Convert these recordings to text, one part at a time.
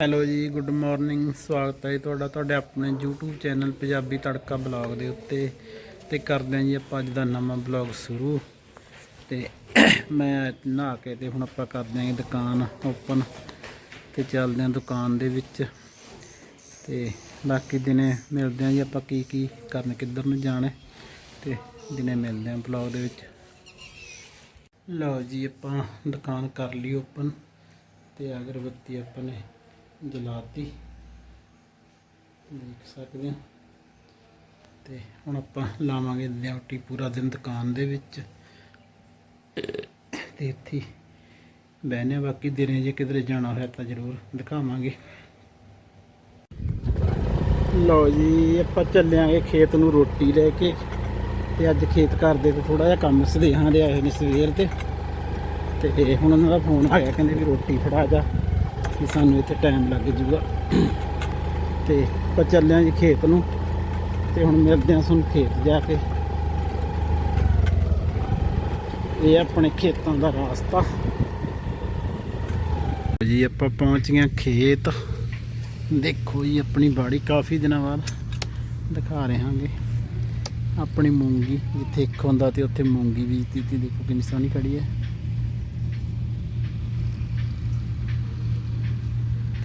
Hello ਜੀ, good morning, ਸਵਾਗਤ ਹੈ ਜੀ ਤੁਹਾਡਾ, ਤੁਹਾਡੇ ਆਪਣੇ YouTube ਚੈਨਲ ਪੰਜਾਬੀ ਤੜਕਾ ਬਲੌਗ ਦੇ ਉੱਤੇ। ਤੇ ਕਰਦੇ ਹਾਂ ਜੀ ਆਪਾਂ ਅੱਜ ਦਾ ਨਵਾਂ ਬਲੌਗ ਸ਼ੁਰੂ। ਤੇ ਮੈਂ ਨਹਾ ਕੇ ਤੇ ਹੁਣ ਆਪਾਂ ਕਰਦੇ ਹਾਂ ਜੀ ਦੁਕਾਨ ਓਪਨ। ਤੇ ਚੱਲਦੇ ਹਾਂ ਦੁਕਾਨ ਦੇ ਵਿੱਚ। ਤੇ ਬਾਕੀ ਦਿਨੇ ਮਿਲਦੇ ਹਾਂ ਜੀ ਆਪਾਂ ਕੀ ਕੀ ਕਰਨ, ਕਿੱਧਰ ਨੂੰ ਜਾਣਾ। ਤੇ ਦਿਨੇ ਮਿਲਦੇ ਹਾਂ ਬਲੌਗ ਦੇ ਵਿੱਚ। ਲਓ ਜੀ ਆਪਾਂ ਦੁਕਾਨ ਕਰ ਲਈ ਓਪਨ। ਤੇ ਅਗਰਬੱਤੀ ਆਪਾਂ ਨੇ ਜਲਾਤੀ। ਦੇਖ ਸਕਦੇ ਹੋ। ਤੇ ਹੁਣ ਆਪਾਂ ਲਾਵਾਂਗੇ ਡਿਊਟੀ ਪੂਰਾ ਦਿਨ ਦੁਕਾਨ ਦੇ ਵਿੱਚ। ਤੇ ਇੱਥੇ ਹੀ ਬਹਿਨੇ ਬਾਕੀ ਦਿਨੇ ਜੇ ਕਿਧਰੇ ਜਾਣਾ ਹੋਇਆ ਤਾਂ ਜ਼ਰੂਰ ਦਿਖਾਵਾਂਗੇ। ਲਓ ਜੀ, ਆਪਾਂ ਚੱਲਿਆਂਗੇ ਖੇਤ ਨੂੰ ਰੋਟੀ ਲੈ ਕੇ। ਤੇ ਅੱਜ ਖੇਤ ਕਰਦੇ ਤੇ ਥੋੜਾ ਜਿਹਾ ਕੰਮ ਸਦੇਹਾਂ ਦੇ ਆਏ ਨੇ ਸਵੇਰ ਤੇ ਤੇ ਹੁਣ ਉਹਨਾਂ ਦਾ ਫੋਨ ਆਇਆ, ਕਹਿੰਦੇ ਵੀ ਰੋਟੀ ਫੜਾ ਜਾ। ਕਿ ਸਾਨੂੰ ਇੱਥੇ ਟਾਈਮ ਲੱਗ ਜੂਗਾ। ਤੇ ਆਪਾਂ ਚੱਲਿਆ ਜੀ ਖੇਤ ਨੂੰ। ਤੇ ਹੁਣ ਮਿਲਦੇ ਹਾਂ ਤੁਹਾਨੂੰ ਖੇਤ ਜਾ ਕੇ। ਇਹ ਆਪਣੇ ਖੇਤਾਂ ਦਾ ਰਾਸਤਾ। ਜੀ, ਆਪਾਂ ਪਹੁੰਚ ਗਏ ਹਾਂ ਖੇਤ। ਦੇਖੋ ਜੀ, ਆਪਣੀ ਬਾੜੀ ਕਾਫੀ ਦਿਨਾਂ ਬਾਅਦ ਦਿਖਾ ਰਹੇ ਹਾਂਗੇ। ਆਪਣੀ ਮੂੰਗੀ, ਜਿੱਥੇ ਇੱਕ ਹੁੰਦਾ ਤੇ ਉੱਥੇ ਮੂੰਗੀ ਬੀਜਤੀ ਤੇ। ਦੇਖੋ ਕਿੰਨੀ ਸੋਹਣੀ ਖੜੀ ਹੈ।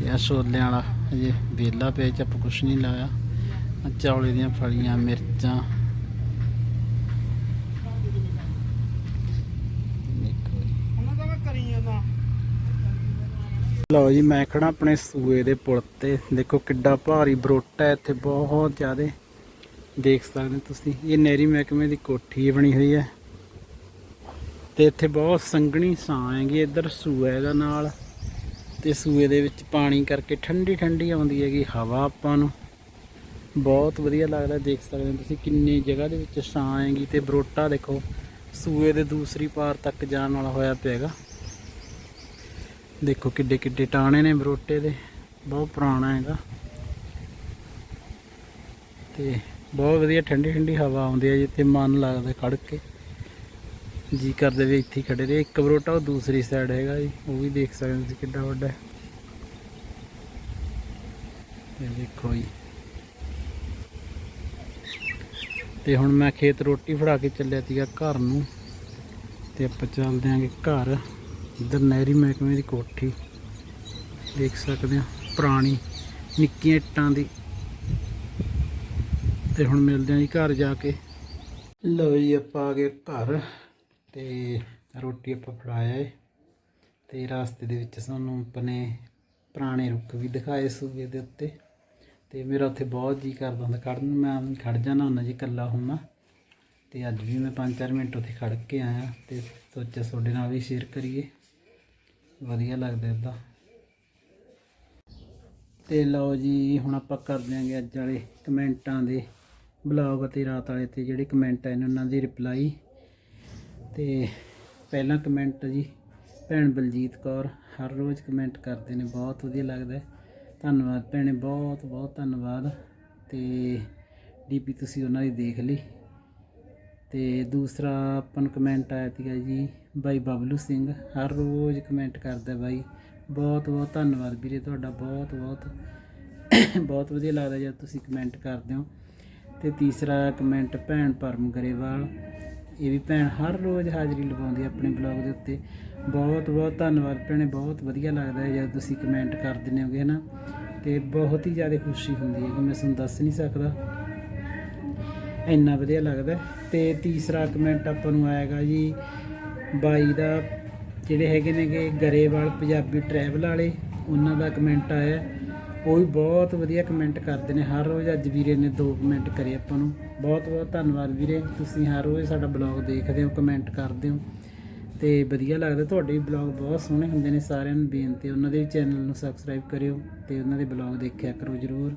ਤੇ ਛੋਲਿਆਂ ਵਾਲਾ ਅਜੇ ਵੇਲਾ ਪਿਆ ਚ ਆਪਾਂ ਕੁਛ ਨਹੀਂ ਲਾਇਆ। ਆਹ ਚੌਲੇ ਦੀਆਂ ਫਲੀਆਂ, ਮਿਰਚਾਂ। ਮੈਂ ਲਓ ਜੀ, ਮੈਂ ਖੜਾ ਆਪਣੇ ਸੂਏ ਦੇ ਪੁਲ ਤੇ। ਦੇਖੋ ਕਿੱਡਾ ਭਾਰੀ ਬਰੋਟਾ ਇੱਥੇ ਬਹੁਤ ਜ਼ਿਆਦੇ। ਦੇਖ ਸਕਦੇ ਤੁਸੀਂ, ਇਹ ਨਹਿਰੀ ਮਹਿਕਮੇ ਦੀ ਕੋਠੀ ਬਣੀ ਹੋਈ ਹੈ। ਤੇ ਇੱਥੇ ਬਹੁਤ ਸੰਘਣੀ ਛਾਂ ਹੈਗੀ, ਇੱਧਰ ਸੂਏ ਇਹਦਾ ਨਾਲ। ਤੇ ਸੂਏ ਦੇ ਵਿੱਚ ਪਾਣੀ ਕਰਕੇ ਠੰਡੀ ਠੰਡੀ ਆਉਂਦੀ ਹੈਗੀ ਹਵਾ ਆਪਾਂ ਨੂੰ। ਬਹੁਤ ਵਧੀਆ ਲੱਗਦਾ, ਦੇਖ ਸਕਦੇ ਹੋ ਤੁਸੀਂ ਕਿੰਨੀ ਜਗ੍ਹਾ ਦੇ ਵਿੱਚ ਛਾਂ ਹੈਗੀ ਤੇ ਬਰੋਟਾ ਦੇਖੋ, ਸੂਏ ਦੇ ਦੂਸਰੀ ਪਾਰ ਤੱਕ ਜਾਣ ਵਾਲਾ ਹੋਇਆ ਪਿਆ ਹੈਗਾ। ਦੇਖੋ ਕਿੱਡੇ ਕਿੱਡੇ ਟਾਣੇ ਨੇ ਬਰੋਟੇ ਦੇ, ਬਹੁਤ ਪੁਰਾਣਾ ਹੈਗਾ। ਤੇ ਬਹੁਤ ਵਧੀਆ ਠੰਡੀ ਠੰਡੀ ਹਵਾ ਆਉਂਦੀ ਹੈ ਜਿੱਥੇ ਮਨ ਲੱਗਦਾ ਖੜ ਕੇ। ਜੀ ਕਰਦੇ ਵੀ ਇੱਥੇ ਹੀ ਖੜੇ ਰਹੇ। ਇੱਕ ਬਰੋਟਾ, ਉਹ ਦੂਸਰੀ ਸਾਈਡ ਹੈਗਾ ਜੀ। ਉਹ ਵੀ ਦੇਖ ਸਕਦੇ ਹੋ ਤੁਸੀਂ ਕਿੱਡਾ ਵੱਡਾ ਹੈ। ਇਹ ਦੇਖੋ ਜੀ। ਤੇ ਹੁਣ ਮੈਂ ਖੇਤ ਰੋਟੀ ਫੜਾ ਕੇ ਚੱਲਿਆ ਸੀਗਾ ਘਰ ਨੂੰ। ਤੇ ਆਪਾਂ ਚੱਲਦੇ ਆਂਗੇ ਘਰ। ਇੱਧਰ ਨਹਿਰੀ ਮਹਿਕਮੇ ਦੀ ਕੋਠੀ। ਦੇਖ ਸਕਦੇ ਆ ਪੁਰਾਣੀ ਨਿੱਕੀਆਂ ਇੱਟਾਂ ਦੀ। ਤੇ ਹੁਣ ਮਿਲਦੇ ਆਂ ਜੀ ਘਰ ਜਾ ਕੇ। ਲਓ ਜੀ, ਆਪਾਂ ਆ ਗਏ ਘਰ। ਤੇ ਰੋਟੀ ਆਪਾਂ ਫੜਾਇਆ ਏ ਤੇ ਰਾਸਤੇ ਦੇ ਵਿੱਚ ਸਾਨੂੰ ਆਪਣੇ ਪੁਰਾਣੇ ਰੁੱਖ ਵੀ ਦਿਖਾਏ ਸੂਬੇ ਦੇ ਉੱਤੇ ਤੇ ਮੇਰਾ ਉੱਥੇ ਬਹੁਤ ਜੀ ਕਰਦਾ ਹੁੰਦਾ ਖੜਨ ਨੂੰ ਮੈਂ ਵੀ ਖੜ ਜਾਣਾ ਹੁੰਦਾ ਜੀ ਇਕੱਲਾ ਹੁੰਦਾ। ਤੇ ਅੱਜ ਵੀ ਮੈਂ 5-4 ਮਿੰਟ ਉੱਥੇ ਖੜ ਕੇ ਆਇਆ ਤੇ ਸੋਚਿਆ ਤੁਹਾਡੇ ਨਾਲ ਵੀ ਸ਼ੇਅਰ ਕਰੀਏ। ਵਧੀਆ ਲੱਗਦਾ ਇਦਾਂ ਤੇ ਲਓ ਜੀ, ਹੁਣ ਆਪਾਂ ਕਰ ਦਿਆਂਗੇ ਅੱਜ ਵਾਲੇ ਕਮੈਂਟਾਂ ਦੇ ਬਲੌਗ ਅਤੇ ਰਾਤ ਵਾਲੇ ਤੇ ਜਿਹੜੇ ਕਮੈਂਟ ਆਏ ਨੇ, ਉਹਨਾਂ ਦੀ ਰਿਪਲਾਈ ਤੇ ਪਹਿਲਾ ਕਮੈਂਟ ਜੀ, ਭੈਣ ਬਲਜੀਤ ਕੌਰ ਹਰ ਰੋਜ਼ ਕਮੈਂਟ ਕਰਦੇ ਨੇ, ਬਹੁਤ ਵਧੀਆ ਲੱਗਦਾ ਧੰਨਵਾਦ ਭੈਣੇ, ਬਹੁਤ ਬਹੁਤ ਧੰਨਵਾਦ। ਤੇ ਡੀਪੀ, ਤੁਸੀਂ ਉਹਨਾਂ ਦੀ ਦੇਖ ਲਈ। ਤੇ ਦੂਸਰਾ ਆਪਾਂ ਕਮੈਂਟ ਆਇਆ ਸੀਗਾ ਜੀ, ਬਾਈ ਬਬਲੂ ਸਿੰਘ, ਹਰ ਰੋਜ਼ ਕਮੈਂਟ ਕਰਦਾ ਬਾਈ। ਬਹੁਤ ਬਹੁਤ ਧੰਨਵਾਦ ਵੀਰੇ ਤੁਹਾਡਾ, ਬਹੁਤ ਬਹੁਤ। ਬਹੁਤ ਵਧੀਆ ਲੱਗਦਾ ਜਦ ਤੁਸੀਂ ਕਮੈਂਟ ਕਰਦੇ ਹੋ। ਤੇ ਤੀਸਰਾ ਕਮੈਂਟ ਭੈਣ ਪਰਮ ਗਰੇਵਾਲ ਇਹ ਵੀ ਭੈਣ ਹਰ ਰੋਜ਼ ਹਾਜ਼ਰੀ ਲਗਾਉਂਦੀ ਆਪਣੇ ਬਲੌਗ ਦੇ ਉੱਤੇ। ਬਹੁਤ ਬਹੁਤ ਧੰਨਵਾਦ ਭੈਣੇ, ਬਹੁਤ ਵਧੀਆ ਲੱਗਦਾ ਹੈ ਜਦ ਤੁਸੀਂ ਕਮੈਂਟ ਕਰ ਦਿੰਦੇ ਹੋਗੇ ਨਾ? ਤੇ ਬਹੁਤ ਹੀ ਜ਼ਿਆਦਾ ਖੁਸ਼ੀ ਹੁੰਦੀ ਹੈ ਕਿ ਮੈਂ ਤੁਹਾਨੂੰ ਦੱਸ ਨਹੀਂ ਸਕਦਾ। ਇੰਨਾ ਵਧੀਆ ਲੱਗਦਾ ਹੈ। ਤੇ ਤੀਸਰਾ ਕਮੈਂਟ ਆਪਾਂ ਨੂੰ ਆਏਗਾ ਜੀ, ਬਾਈ ਦਾ ਜਿਹੜੇ ਹੈਗੇ ਨੇਗੇ ਗਰੇਵਾਲ ਪੰਜਾਬੀ ਟਰੈਵਲ ਵਾਲੇ, ਉਹਨਾਂ ਦਾ ਕਮੈਂਟ ਆਇਆ ਉਹ ਵੀ ਬਹੁਤ ਵਧੀਆ ਕਮੈਂਟ ਕਰਦੇ ਨੇ। ਹਰ ਰੋਜ਼ ਅੱਜ ਵੀਰੇ ਨੇ ਦੋ ਕਮੈਂਟ ਕਰੇ ਆਪਾਂ ਨੂੰ। ਬਹੁਤ ਬਹੁਤ ਧੰਨਵਾਦ ਵੀਰੇ। ਤੁਸੀਂ ਹਰ ਰੋਜ਼ ਸਾਡਾ ਬਲੌਗ ਦੇਖਦੇ ਹੋ ਕਮੈਂਟ ਕਰਦੇ ਹੋ। ਤੇ ਵਧੀਆ ਲੱਗਦਾ ਤੁਹਾਡੇ ਵੀ ਬਲੌਗ ਬਹੁਤ ਸੋਹਣੇ ਹੁੰਦੇ ਨੇ। ਸਾਰਿਆਂ ਨੂੰ ਬੇਨਤੀ ਉਹਨਾਂ ਦੇ ਚੈਨਲ ਨੂੰ ਸਬਸਕ੍ਰਾਈਬ ਕਰਿਓ ਤੇ ਉਹਨਾਂ ਦੇ ਬਲੌਗ ਦੇਖਿਆ ਕਰੋ ਜਰੂਰ।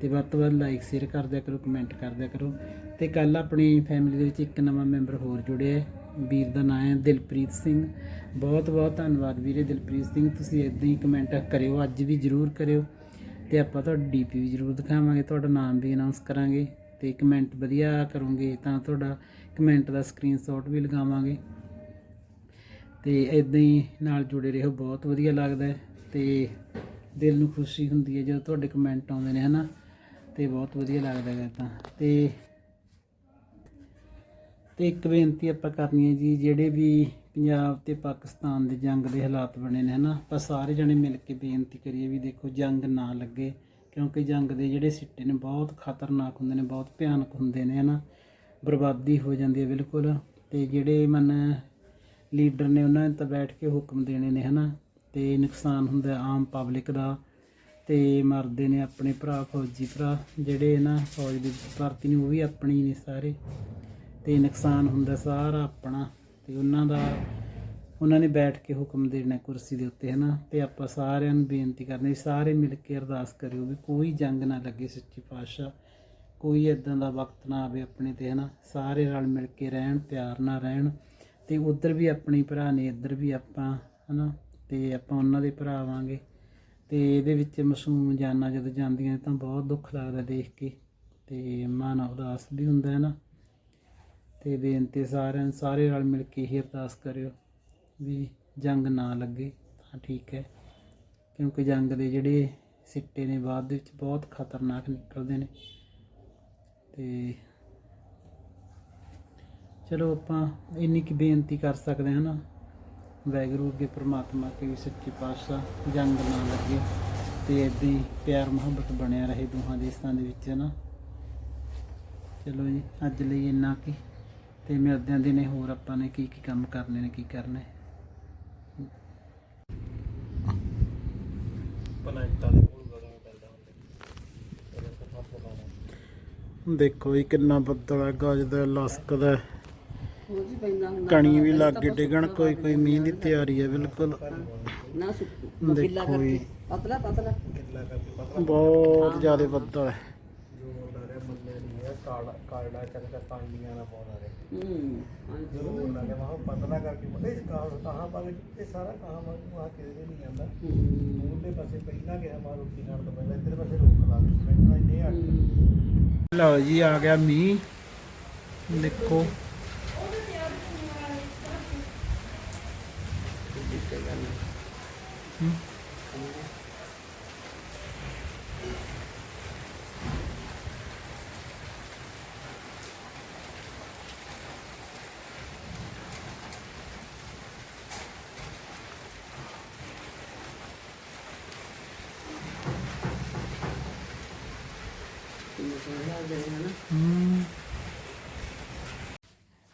ਤੇ ਵੱਧ ਤੋਂ ਵੱਧ ਲਾਈਕ ਸ਼ੇਅਰ ਕਰਦਿਆ ਕਰੋ ਕਮੈਂਟ ਕਰਦਿਆ ਕਰੋ। ਤੇ ਕੱਲ ਆਪਣੀ ਫੈਮਿਲੀ ਦੇ ਵਿੱਚ ਇੱਕ ਨਵਾਂ ਮੈਂਬਰ ਹੋਰ ਜੁੜਿਆ ਹੈ। ਵੀਰ ਦਾ ਨਾਮ ਹੈ ਦਿਲਪ੍ਰੀਤ ਸਿੰਘ। ਬਹੁਤ ਬਹੁਤ ਧੰਨਵਾਦ ਵੀਰੇ ਦਿਲਪ੍ਰੀਤ ਸਿੰਘ, ਤੁਸੀਂ ਇਦਾਂ ਹੀ ਕਮੈਂਟ ਕਰਿਓ, ਅੱਜ ਵੀ ਜਰੂਰ ਕਰਿਓ ਤੇ ਆਪਾਂ ਤੁਹਾਡੀ ਡੀਪੀ ਵੀ ਜਰੂਰ ਦਿਖਾਵਾਂਗੇ, ਤੁਹਾਡਾ ਨਾਮ ਵੀ ਅਨਾਉਂਸ ਕਰਾਂਗੇ ਤੇ ਕਮੈਂਟ ਵਧੀਆ ਕਰੋਗੇ ਤਾਂ ਤੁਹਾਡਾ ਕਮੈਂਟ ਦਾ ਸਕਰੀਨਸ਼ਾਟ ਵੀ ਲਗਾਵਾਂਗੇ। ਤੇ ਇਦਾਂ ਹੀ ਨਾਲ ਜੁੜੇ ਰਹੋ, ਬਹੁਤ ਵਧੀਆ ਲੱਗਦਾ ਹੈ ਤੇ ਦਿਲ ਨੂੰ ਖੁਸ਼ੀ ਹੁੰਦੀ ਹੈ ਜਦੋਂ ਤੁਹਾਡੇ ਕਮੈਂਟ ਆਉਂਦੇ ਨੇ, ਹਨਾ? ਤੇ ਬਹੁਤ ਵਧੀਆ ਲੱਗਦਾ ਹੈ ਤਾਂ। ਤੇ ਤੇ ਇੱਕ ਬੇਨਤੀ ਆਪਾਂ ਕਰਨੀ ਹੈ ਜੀ, ਜਿਹੜੇ ਵੀ ਪੰਜਾਬ ਤੇ ਪਾਕਿਸਤਾਨ ਦੇ ਜੰਗ ਦੇ ਹਾਲਾਤ ਬਣੇ ਨੇ, ਹਨਾ, ਆਪਾਂ ਸਾਰੇ ਜਣੇ ਮਿਲ ਕੇ ਬੇਨਤੀ ਕਰੀਏ ਵੀ ਦੇਖੋ ਜੰਗ ਨਾ ਲੱਗੇ, ਕਿਉਂਕਿ ਜੰਗ ਦੇ ਜਿਹੜੇ ਸਿੱਟੇ ਨੇ ਬਹੁਤ ਖਤਰਨਾਕ ਹੁੰਦੇ ਨੇ, ਬਹੁਤ ਭਿਆਨਕ ਹੁੰਦੇ ਨੇ, ਹਨਾ, ਬਰਬਾਦੀ ਹੋ ਜਾਂਦੀ ਹੈ ਬਿਲਕੁਲ, ਤੇ ਜਿਹੜੇ ਮਨ ਲੀਡਰ ਨੇ ਉਹਨਾਂ ਨੇ ਤਾਂ ਬੈਠ ਕੇ ਹੁਕਮ ਦੇਣੇ ਨੇ, ਹਨਾ, ਤੇ ਨੁਕਸਾਨ ਹੁੰਦਾ ਆਮ ਪਬਲਿਕ ਦਾ, ਤੇ ਮਰਦੇ ਨੇ ਆਪਣੇ ਭਰਾ ਫੌਜੀ ਭਰਾ, ਜਿਹੜੇ ਨਾ ਫੌਜ ਦੇ ਵਿੱਚ ਭਰਤੀ ਨੇ, ਉਹ ਵੀ ਆਪਣੀ ਨੇ ਸਾਰੇ। ਤੇ ਨੁਕਸਾਨ ਹੁੰਦਾ ਸਾਰਾ ਆਪਣਾ। ਤੇ ਉਹਨਾਂ ਦਾ, ਉਹਨਾਂ ਨੇ ਬੈਠ ਕੇ ਹੁਕਮ ਦੇਣਾ ਕੁਰਸੀ ਦੇ ਉੱਤੇ, ਹਨਾ? ਤੇ ਆਪਾਂ ਸਾਰਿਆਂ ਨੂੰ ਬੇਨਤੀ ਕਰਨੀ ਵੀ ਸਾਰੇ ਮਿਲ ਕੇ ਅਰਦਾਸ ਕਰਿਓ ਵੀ ਕੋਈ ਜੰਗ ਨਾ ਲੱਗੇ ਸੱਚੀ ਪਾਤਸ਼ਾਹ। ਕੋਈ ਇਦਾਂ ਦਾ ਵਕਤ ਨਾ ਆਵੇ ਆਪਣੇ ਤੇ, ਹਨਾ? ਸਾਰੇ ਰਲ ਮਿਲ ਕੇ ਰਹਿਣ, ਪਿਆਰ ਨਾਲ ਰਹਿਣ। ਤੇ ਉਧਰ ਵੀ ਆਪਣੇ ਭਰਾ ਨੇ, ਇੱਧਰ ਵੀ ਆਪਾਂ, ਹਨਾ? ਤੇ ਆਪਾਂ ਉਹਨਾਂ ਦੇ ਭਰਾ ਆਵਾਂਗੇ ਤੇ ਇਹਦੇ ਵਿੱਚ ਮਾਸੂਮ ਜਾਨਾਂ ਜਦੋਂ ਜਾਂਦੀਆਂ ਤਾਂ ਬਹੁਤ ਦੁੱਖ ਲੱਗਦਾ ਦੇਖ ਕੇ। ਤੇ ਮਨ ਉਦਾਸ ਵੀ ਹੁੰਦਾ ਹੈ ਨਾ ਤੇ ਬੇਨਤੀ ਸਾਰਿਆਂ ਸਾਰੇ ਰਲ ਮਿਲ ਕੇ ਹੀ ਅਰਦਾਸ ਕਰਿਓ ਵੀ ਜੰਗ ਨਾ ਲੱਗੇ, ਤਾਂ ਠੀਕ ਹੈ। ਕਿਉਂਕਿ ਜੰਗ ਦੇ ਜਿਹੜੇ ਸਿੱਟੇ ਨੇ ਬਾਅਦ ਦੇ ਵਿੱਚ ਬਹੁਤ ਖਤਰਨਾਕ ਨਿਕਲਦੇ ਨੇ। ਤੇ ਚਲੋ ਆਪਾਂ ਇੰਨੀ ਕੀ ਬੇਨਤੀ ਕਰ ਸਕਦੇ ਹਾਂ ਨਾ ਵੈਗਰੂ ਅੱਗੇ ਪ੍ਰਮਾਤਮਾ ਕੇ ਵੀ ਸੱਚੇ ਪਾਤਸ਼ਾਹ, ਜੰਗ ਨਾ ਲੱਗੇ ਤੇ ਏਦਾਂ ਹੀ ਪਿਆਰ ਮੁਹੱਬਤ ਬਣਿਆ ਰਹੇ ਦੋਹਾਂ ਦੇਸ਼ਾਂ ਦੇ ਵਿੱਚ ਨਾ। ਚਲੋ ਜੀ, ਅੱਜ ਲਈ ਇੰਨਾ ਕੀ। ਤੇ ਮਿਲਦੇ ਆਂ ਦਿਨੇ ਹੋਰ ਆਪਾਂ ਨੇ ਕੀ ਕੀ ਕੰਮ ਕਰਨੇ ਨੇ ਕੀ ਕਰਨਾ। ਹੈ ਦੇ ਕੋਲ ਪੈਂਦਾ ਹੁੰਦਾ ਦੇਖੋ ਜੀ ਕਿੰਨਾ ਬੱਦਲ ਹੈ ਗੱਜਦਾ ਲਸਕਦਾ ਕਣੀ ਵੀ ਲੱਗੇ ਡਿਗਣ ਕੋਈ ਕੋਈ ਮੀਂਹ ਦੀ ਤਿਆਰੀ ਹੈ ਬਿਲਕੁਲ। ਨਾ ਸੁੱਕੂ। ਦੇਖੋ ਜੀ। ਪਤਲਾ ਪਤਲਾ। ਕਿੱਲਾ ਕਰਕੇ ਪਤਾ ਬਹੁਤ ਜ਼ਿਆਦਾ ਬੱਦਲ ਹੈ। ਕਾਲਾ ਕਾਲਾ ਚੱਕਦਾ ਪਾਂਡੀਆਂ ਨਾਲ ਪਾਉਣਾ ਰੇ ਹੂੰ ਜਦੋਂ ਲਾ ਰਿਹਾ ਵਾਹ ਪਤਲਾ ਕਰਕੇ ਪਤਾ ਇਸ ਕਾਹ ਕਹਾਂ ਪਾ ਇਹ ਸਾਰਾ ਕਹਾਂ ਮਾ ਆ ਕਿਤੇ ਵੀ ਨਹੀਂ ਜਾਂਦਾ ਮੂਹਰੇ ਪਾਸੇ ਪਹਿਲਾਂ ਗਿਆ ਮਾ ਰੋਟੀ ਖਾਣ ਤੋਂ ਪਹਿਲਾਂ ਇੱਧਰ ਪਾਸੇ ਰੋਕ ਲਾ ਦੇ ਮੈਂ ਕਿਹਾ ਇੰਨੇ ਹਟ ਲਓ ਜੀ ਆ ਗਿਆ ਮੀਂਹ। ਦੇਖੋ। ਹਮ। ਹਮ।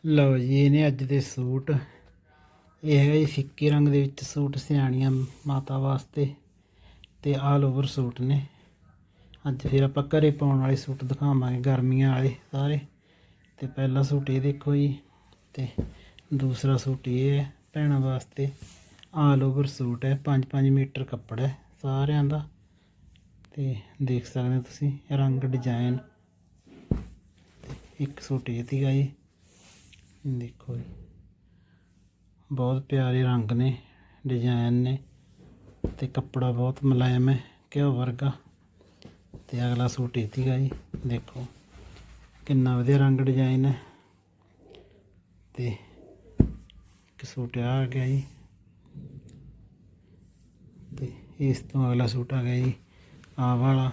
ਲਓ ਜੀ, ਇਹਨੇ ਅੱਜ ਦੇ ਸੂਟ। ਇਹ ਹੈਗਾ ਜੀ ਫਿੱਕੇ ਰੰਗ ਦੇ ਵਿੱਚ ਸੂਟ ਸਿਆਣੀਆਂ ਮਾਤਾ ਵਾਸਤੇ ਤੇ ਆਲ ਓਵਰ ਸੂਟ ਨੇ। ਅੱਜ ਫਿਰ ਆਪਾਂ ਘਰੇ ਪਾਉਣ ਵਾਲੇ ਸੂਟ ਦਿਖਾਵਾਂਗੇ, ਗਰਮੀਆਂ ਵਾਲੇ ਸਾਰੇ। ਤੇ ਪਹਿਲਾ ਸੂਟ ਇਹ ਦੇਖੋ ਜੀ, ਤੇ ਦੂਸਰਾ ਸੂਟ ਇਹ ਹੈ ਭੈਣਾਂ ਵਾਸਤੇ। ਆਲ ਓਵਰ ਸੂਟ ਹੈ 5-5 ਮੀਟਰ ਕੱਪੜਾ ਹੈ ਸਾਰਿਆਂ ਦਾ। ਤੇ ਦੇਖ ਸਕਦੇ ਹੋ ਤੁਸੀਂ, ਰੰਗ ਡਿਜ਼ਾਈਨ ਇੱਕ ਸੂਟ ਇਹ ਸੀਗਾ ਜੀ। ਦੇਖੋ ਜੀ। ਬਹੁਤ ਪਿਆਰੇ ਰੰਗ ਨੇ ਡਿਜ਼ਾਈਨ ਨੇ ਤੇ ਕੱਪੜਾ ਬਹੁਤ ਮੁਲਾਇਮ ਹੈ, ਘਿਓ ਵਰਗਾ। ਤੇ ਅਗਲਾ ਸੂਟ ਇਹ ਸੀਗਾ ਜੀ। ਦੇਖੋ, ਕਿੰਨਾ ਵਧੀਆ ਰੰਗ ਡਿਜ਼ਾਈਨ ਹੈ। ਤੇ ਇੱਕ ਸੂਟ ਆਹ ਆ ਗਿਆ ਜੀ। ਤੇ ਇਸ ਤੋਂ ਅਗਲਾ ਸੂਟ ਆ ਗਿਆ ਜੀ, ਆਹ ਵਾਲਾ।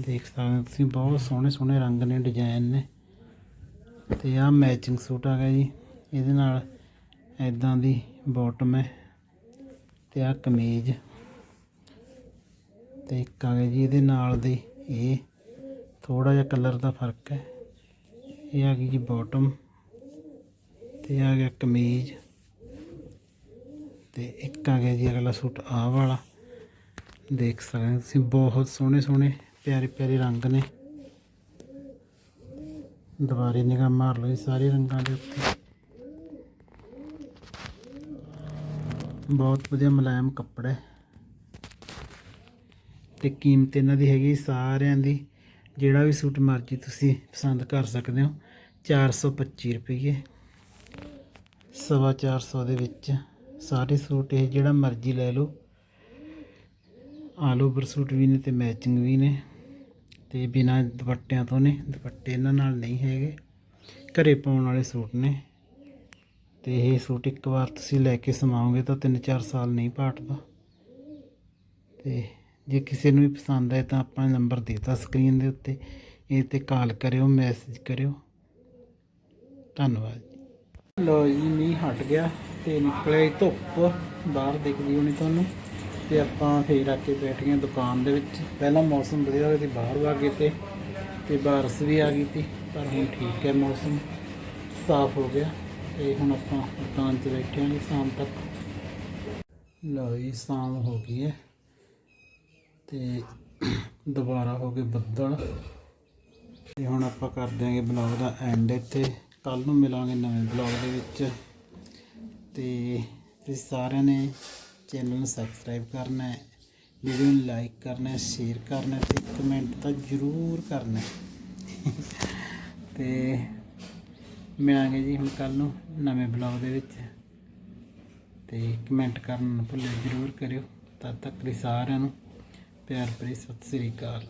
ਦੇਖ ਸਕਦੇ ਤੁਸੀਂ ਬਹੁਤ ਸੋਹਣੇ ਸੋਹਣੇ ਰੰਗ ਨੇ ਡਿਜ਼ਾਈਨ ਨੇ। ਤੇ ਆਹ ਮੈਚਿੰਗ ਸੂਟ ਆ ਗਿਆ ਜੀ। ਇਹਦੇ ਨਾਲ ਐਦਾਂ ਦੀ ਬਾਟਮ ਹੈ ਤੇ ਆਹ ਕਮੀਜ਼। ਤੇ ਇੱਕ ਆ ਗਿਆ ਜੀ, ਇਹਦੇ ਨਾਲ ਦੀ ਇਹ ਥੋੜਾ ਜਿਹਾ ਕਲਰ ਦਾ ਫ਼ਰਕ ਹੈ। ਇਹ ਆ ਗਈ ਜੀ ਬਾਟਮ ਤੇ ਆ ਗਿਆ ਕਮੀਜ਼। ਤੇ ਇੱਕ ਆ ਗਿਆ ਜੀ ਅਗਲਾ ਸੂਟ ਆਹ ਵਾਲਾ। ਦੇਖ ਸਕਦੇ ਤੁਸੀਂ, ਬਹੁਤ ਸੋਹਣੇ ਸੋਹਣੇ ਪਿਆਰੇ ਪਿਆਰੇ ਰੰਗ ਨੇ। ਦੁਬਾਰੇ ਨਿਗਾਹ ਮਾਰ ਲਓ ਸਾਰੇ ਰੰਗਾਂ ਦੇ ਉੱਤੇ। ਬਹੁਤ ਵਧੀਆ ਮੁਲਾਇਮ ਕੱਪੜਾ ਹੈ। ਤੇ ਕੀਮਤ ਇਹਨਾਂ ਦੀ ਹੈਗੀ ਸਾਰਿਆਂ ਦੀ। ਜਿਹੜਾ ਵੀ ਸੂਟ ਮਰਜ਼ੀ ਤੁਸੀਂ ਪਸੰਦ ਕਰ ਸਕਦੇ ਹੋ। 425 ਰੁਪਏ ਸਵਾ 400 ਦੇ ਵਿੱਚ ਸਾਰੇ ਸੂਟ ਇਹ ਜਿਹੜਾ ਮਰਜ਼ੀ ਲੈ ਲਓ। ਆਲ ਓਵਰ ਸੂਟ ਵੀ ਨੇ ਤੇ ਮੈਚਿੰਗ ਵੀ ਨੇ। ਤੇ ਬਿਨਾ ਦੁਪੱਟਿਆਂ ਤੋਂ ਨੇ, ਦੁਪੱਟੇ ਇਹਨਾਂ ਨਾਲ ਨਹੀਂ ਹੈਗੇ। ਘਰੇ ਪਾਉਣ ਵਾਲੇ ਸੂਟ ਨੇ। ਤੇ ਇਹ ਸੂਟ ਇੱਕ ਵਾਰ ਤੁਸੀਂ ਲੈ ਕੇ ਸਮਾਓਗੇ ਤਾਂ 3-4 ਸਾਲ ਨਹੀਂ ਪਾਟਦਾ। ਤੇ ਜੇ ਕਿਸੇ ਨੂੰ ਵੀ ਪਸੰਦ ਆਏ ਤਾਂ ਆਪਾਂ ਨੰਬਰ ਦਿੱਤਾ ਸਕਰੀਨ ਦੇ ਉੱਤੇ। ਇਹ ਤੇ ਕਾਲ ਕਰਿਓ, ਮੈਸੇਜ ਕਰਿਓ। ਧੰਨਵਾਦ ਜੀ। ਲੋ ਜੀ, ਮੀਂਹ ਹਟ ਗਿਆ ਤੇ ਨਿਕਲੇ ਧੁੱਪ। ਬਾਹਰ ਦਿਖਦੀ ਹੋਣੀ ਤੁਹਾਨੂੰ। ਤੇ ਆਪਾਂ ਫੇਰ ਆ ਕੇ ਬੈਠ ਗਏ ਦੁਕਾਨ ਦੇ ਵਿੱਚ। ਪਹਿਲਾਂ ਮੌਸਮ ਵਧੀਆ ਹੋਇਆ ਤੇ ਬਾਹਰ ਵਾ ਗਏ ਤੇ ਤੇ ਬਾਰਿਸ਼ ਵੀ ਆ ਗਈ ਤੀ ਪਰ ਹੁਣ ਠੀਕ ਹੈ ਮੌਸਮ, ਸਾਫ਼ ਹੋ ਗਿਆ। ਤੇ ਹੁਣ ਆਪਾਂ ਦੁਕਾਨ 'ਚ ਬੈਠੇ ਹਾਂ ਸ਼ਾਮ ਤੱਕ। ਲਓ ਜੀ, ਸ਼ਾਮ ਹੋ ਗਈ ਹੈ। ਤੇ ਦੁਬਾਰਾ ਹੋ ਗਏ ਬੱਦਲ। ਤੇ ਹੁਣ ਆਪਾਂ ਕਰ ਦਿਆਂਗੇ ਬਲੌਗ ਦਾ ਐਂਡ ਇੱਥੇ। ਕੱਲ ਨੂੰ ਮਿਲਾਂਗੇ ਨਵੇਂ ਬਲੌਗ ਦੇ ਵਿੱਚ। ਤੇ ਤੁਸੀਂ ਸਾਰਿਆਂ ਨੇ ਚੈਨਲ ਨੂੰ ਸਬਸਕ੍ਰਾਈਬ ਕਰਨਾ ਹੈ, ਵੀਡੀਓ ਨੂੰ ਲਾਈਕ ਕਰਨਾ ਹੈ ਸ਼ੇਅਰ ਕਰਨਾ ਹੈ ਤੇ ਕਮੈਂਟ ਤਾਂ ਜ਼ਰੂਰ ਕਰਨਾ ਹੈ। ਤੇ ਮਿਲਾਂਗੇ ਜੀ ਹੁਣ ਕੱਲ ਨੂੰ ਨਵੇਂ ਬਲੌਗ ਦੇ ਵਿੱਚ। ਤੇ ਕਮੈਂਟ ਕਰਨਾ ਨਾ ਭੁੱਲਿਓ ਜ਼ਰੂਰ ਕਰਿਓ। ਤਦ ਤੱਕ ਲਈ ਸਾਰਿਆਂ ਨੂੰ ਪਿਆਰ ਭਰੀ ਸਤਿ ਸ੍ਰੀ ਅਕਾਲ।